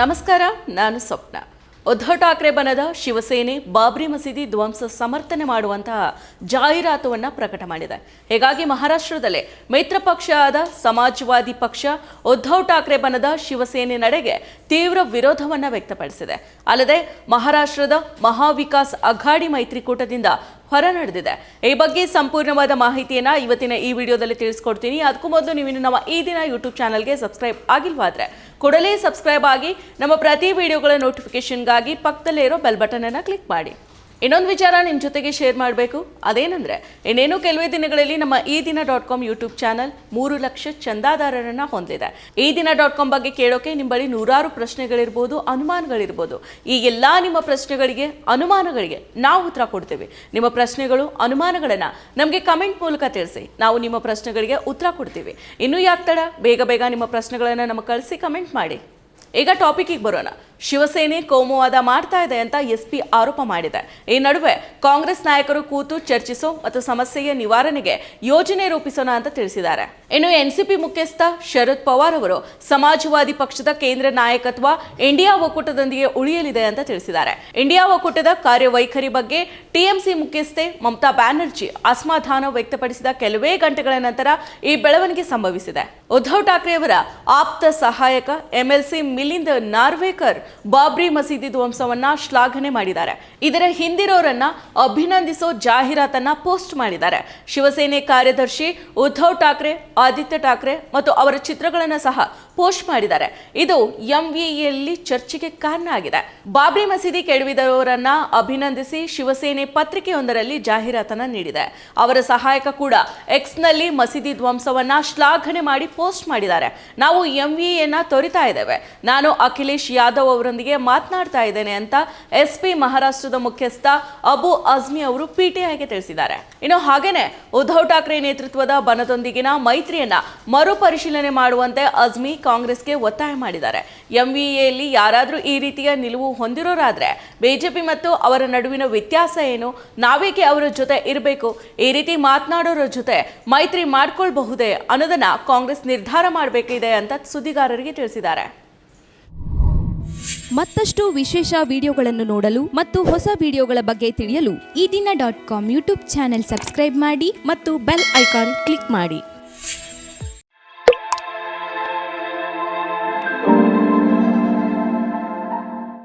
ನಮಸ್ಕಾರ, ನಾನು ಸ್ವಪ್ನ. ಉದ್ಧವ್ ಠಾಕ್ರೆ ಬನದ ಶಿವಸೇನೆ ಬಾಬ್ರಿ ಮಸೀದಿ ಧ್ವಂಸ ಸಮರ್ಥನೆ ಮಾಡುವಂತಹ ಜಾಹೀರಾತುವನ್ನು ಪ್ರಕಟ ಮಾಡಿದೆ. ಹೀಗಾಗಿ ಮಹಾರಾಷ್ಟ್ರದಲ್ಲಿ ಮೈತ್ರ ಪಕ್ಷ ಆದ ಸಮಾಜವಾದಿ ಪಕ್ಷ ಉದ್ಧವ್ ಠಾಕ್ರೆ ಬನದ ಶಿವಸೇನೆ ನಡೆಗೆ ತೀವ್ರ ವಿರೋಧವನ್ನು ವ್ಯಕ್ತಪಡಿಸಿದೆ. ಅಲ್ಲದೆ ಮಹಾರಾಷ್ಟ್ರದ ಮಹಾವಿಕಾಸ್ ಅಘಾಡಿ ಮೈತ್ರಿಕೂಟದಿಂದ ಹೊರ ನಡೆದಿದೆ. ಈ ಬಗ್ಗೆ ಸಂಪೂರ್ಣವಾದ ಮಾಹಿತಿಯನ್ನ ಇವತ್ತಿನ ಈ ವಿಡಿಯೋದಲ್ಲಿ ತಿಳಿಸ್ಕೊಡ್ತೀನಿ. ಅದಕ್ಕೂ ಮೊದಲು ನೀವು ನಮ್ಮ ಈ ದಿನ ಯೂಟ್ಯೂಬ್ ಚಾನಲ್ಗೆ ಸಬ್ಸ್ಕ್ರೈಬ್ ಆಗಿಲ್ವಾದ್ರೆ ಕೂಡಲೇ ಸಬ್ಸ್ಕ್ರೈಬ್ ಆಗಿ ನಮ್ಮ ಪ್ರತಿ ವಿಡಿಯೋಗಳ ನೋಟಿಫಿಕೇಷನ್ಗಾಗಿ ಪಕ್ಕದಲ್ಲೇ ಇರೋ ಬೆಲ್ ಬಟನ್ ಅನ್ನ ಕ್ಲಿಕ್ ಮಾಡಿ. ಇನ್ನೊಂದು ವಿಚಾರ ನಿಮ್ಮ ಜೊತೆಗೆ ಶೇರ್ ಮಾಡಬೇಕು. ಅದೇನೆಂದರೆ, ಇನ್ನೇನು ಕೆಲವೇ ದಿನಗಳಲ್ಲಿ ನಮ್ಮ ಈ Dina dot com YouTube channel ಮೂರು ಲಕ್ಷ ಚಂದಾದಾರರನ್ನ ಹೊಂದಿದೆ ಈ ದಿನ ಡಾಟ್ ಕಾಮ್ ಬಗ್ಗೆ ಕೇಳೋಕೆ ನಿಮ್ಮ ಬಳಿ ನೂರಾರು ಪ್ರಶ್ನೆಗಳಿರ್ಬೋದು, ಅನುಮಾನಗಳಿರ್ಬೋದು. ಈ ಎಲ್ಲಾ ನಿಮ್ಮ ಪ್ರಶ್ನೆಗಳಿಗೆ, ಅನುಮಾನಗಳಿಗೆ ನಾವು ಉತ್ತರ ಕೊಡ್ತೇವೆ. ನಿಮ್ಮ ಪ್ರಶ್ನೆಗಳು, ಅನುಮಾನಗಳನ್ನು ನಮಗೆ ಕಮೆಂಟ್ ಮೂಲಕ ತಿಳಿಸಿ. ನಾವು ನಿಮ್ಮ ಪ್ರಶ್ನೆಗಳಿಗೆ ಉತ್ತರ ಕೊಡ್ತೀವಿ. ಇನ್ನೂ ಯಾಕೆ ತಡ? ಬೇಗ ಬೇಗ ನಿಮ್ಮ ಪ್ರಶ್ನೆಗಳನ್ನು ನಮಗೆ ಕಳಿಸಿ ಕಮೆಂಟ್ ಮಾಡಿ. ಈಗ ಟಾಪಿಕಿಗೆ ಬರೋಣ. ಶಿವಸೇನೆ ಕೋಮುವಾದ ಮಾಡ್ತಾ ಇದೆ ಅಂತ ಎಸ್ ಪಿ ಆರೋಪ ಮಾಡಿದೆ. ಈ ನಡುವೆ ಕಾಂಗ್ರೆಸ್ ನಾಯಕರು ಕೂತು ಚರ್ಚಿಸೋ ಮತ್ತು ಸಮಸ್ಯೆಯ ನಿವಾರಣೆಗೆ ಯೋಜನೆ ರೂಪಿಸೋಣ ಅಂತ ತಿಳಿಸಿದ್ದಾರೆ. ಇನ್ನು ಎನ್ಸಿಪಿ ಮುಖ್ಯಸ್ಥ ಶರದ್ ಪವಾರ್ ಅವರು ಸಮಾಜವಾದಿ ಪಕ್ಷದ ಕೇಂದ್ರ ನಾಯಕತ್ವ ಇಂಡಿಯಾ ಒಕ್ಕೂಟದೊಂದಿಗೆ ಉಳಿಯಲಿದೆ ಅಂತ ತಿಳಿಸಿದ್ದಾರೆ. ಇಂಡಿಯಾ ಒಕ್ಕೂಟದ ಕಾರ್ಯವೈಖರಿ ಬಗ್ಗೆ ಟಿಎಂಸಿ ಮುಖ್ಯಸ್ಥೆ ಮಮತಾ ಬ್ಯಾನರ್ಜಿ ಅಸಮಾಧಾನ ವ್ಯಕ್ತಪಡಿಸಿದ ಕೆಲವೇ ಗಂಟೆಗಳ ನಂತರ ಈ ಬೆಳವಣಿಗೆ ಸಂಭವಿಸಿದೆ. ಉದ್ಧವ್ ಠಾಕ್ರೆ ಅವರ ಆಪ್ತ ಸಹಾಯಕ ಎಂಎಲ್ಸಿ ಮಿಲಿಂದ್ ನಾರ್ವೇಕರ್ ಬಾಬ್ರಿ ಮಸೀದಿ ಧ್ವಂಸವನ್ನ ಶ್ಲಾಘನೆ ಮಾಡಿದ್ದಾರೆ. ಇದರ ಹಿಂದಿರೋರನ್ನ ಅಭಿನಂದಿಸೋ ಜಾಹೀರಾತನ್ನ ಪೋಸ್ಟ್ ಮಾಡಿದ್ದಾರೆ. ಶಿವಸೇನೆ ಕಾರ್ಯದರ್ಶಿ ಉದ್ಧವ್ ಠಾಕ್ರೆ, ಆದಿತ್ಯ ಠಾಕ್ರೆ ಮತ್ತು ಅವರ ಚಿತ್ರಗಳನ್ನ ಸಹ ಪೋಸ್ಟ್ ಮಾಡಿದ್ದಾರೆ. ಇದು ಎಂವಿಯಲ್ಲಿ ಚರ್ಚೆಗೆ ಕಾರಣ ಆಗಿದೆ. ಬಾಬ್ರಿ ಮಸೀದಿ ಕೆಡವಿದವರನ್ನ ಅಭಿನಂದಿಸಿ ಶಿವಸೇನೆ ಪತ್ರಿಕೆಯೊಂದರಲ್ಲಿ ಜಾಹೀರಾತನ್ನು ನೀಡಿದೆ. ಅವರ ಸಹಾಯಕ ಕೂಡ ಎಕ್ಸ್ನಲ್ಲಿ ಮಸೀದಿ ಧ್ವಂಸವನ್ನ ಶ್ಲಾಘನೆ ಮಾಡಿ ಪೋಸ್ಟ್ ಮಾಡಿದ್ದಾರೆ. ನಾವು ಎಂವಿಯನ್ನ ತೊರಿತಾ ಇದ್ದೇವೆ. ನಾನು ಅಖಿಲೇಶ್ ಯಾದವ್ ಅವರೊಂದಿಗೆ ಮಾತನಾಡ್ತಾ ಇದ್ದೇನೆ ಅಂತ ಎಸ್ ಪಿ ಮಹಾರಾಷ್ಟ್ರದ ಮುಖ್ಯಸ್ಥ ಅಬು ಅಜ್ಮಿ ಅವರು ಪಿಟಿಐಗೆ ತಿಳಿಸಿದ್ದಾರೆ. ಇನ್ನು ಹಾಗೇನೆ ಉದ್ಧವ್ ಠಾಕ್ರೆ ನೇತೃತ್ವದ ಬನದೊಂದಿಗಿನ ಮೈತ್ರಿಯನ್ನ ಮರುಪರಿಶೀಲನೆ ಮಾಡುವಂತೆ ಅಜ್ಮಿ ಕಾಂಗ್ರೆಸ್ಗೆ ಒತ್ತಾಯ ಮಾಡಿದ್ದಾರೆ. ಎಂವಿಎಯಲ್ಲಿ ಯಾರಾದರೂ ಈ ರೀತಿಯ ನಿಲುವು ಹೊಂದಿರೋರಾದರೆ ಬಿಜೆಪಿ ಮತ್ತು ಅವರ ನಡುವಿನ ವ್ಯತ್ಯಾಸ ಏನು? ನಾವೇಕೆ ಅವರ ಜೊತೆ ಇರಬೇಕು? ಈ ರೀತಿ ಮಾತನಾಡೋರ ಜೊತೆ ಮೈತ್ರಿ ಮಾಡಿಕೊಳ್ಬಹುದೇ ಅನ್ನೋದನ್ನ ಕಾಂಗ್ರೆಸ್ ನಿರ್ಧಾರ ಮಾಡಬೇಕಿದೆ ಅಂತ ಸುದ್ದಿಗಾರರಿಗೆ ತಿಳಿಸಿದ್ದಾರೆ. ಮತ್ತಷ್ಟು ವಿಶೇಷ ವಿಡಿಯೋಗಳನ್ನು ನೋಡಲು ಮತ್ತು ಹೊಸ ವಿಡಿಯೋಗಳ ಬಗ್ಗೆ ತಿಳಿಯಲು Ee Dina dot com YouTube channel subscribe ಮಾಡಿ ಮತ್ತು ಬೆಲ್ ಐಕಾನ್ ಕ್ಲಿಕ್ ಮಾಡಿ.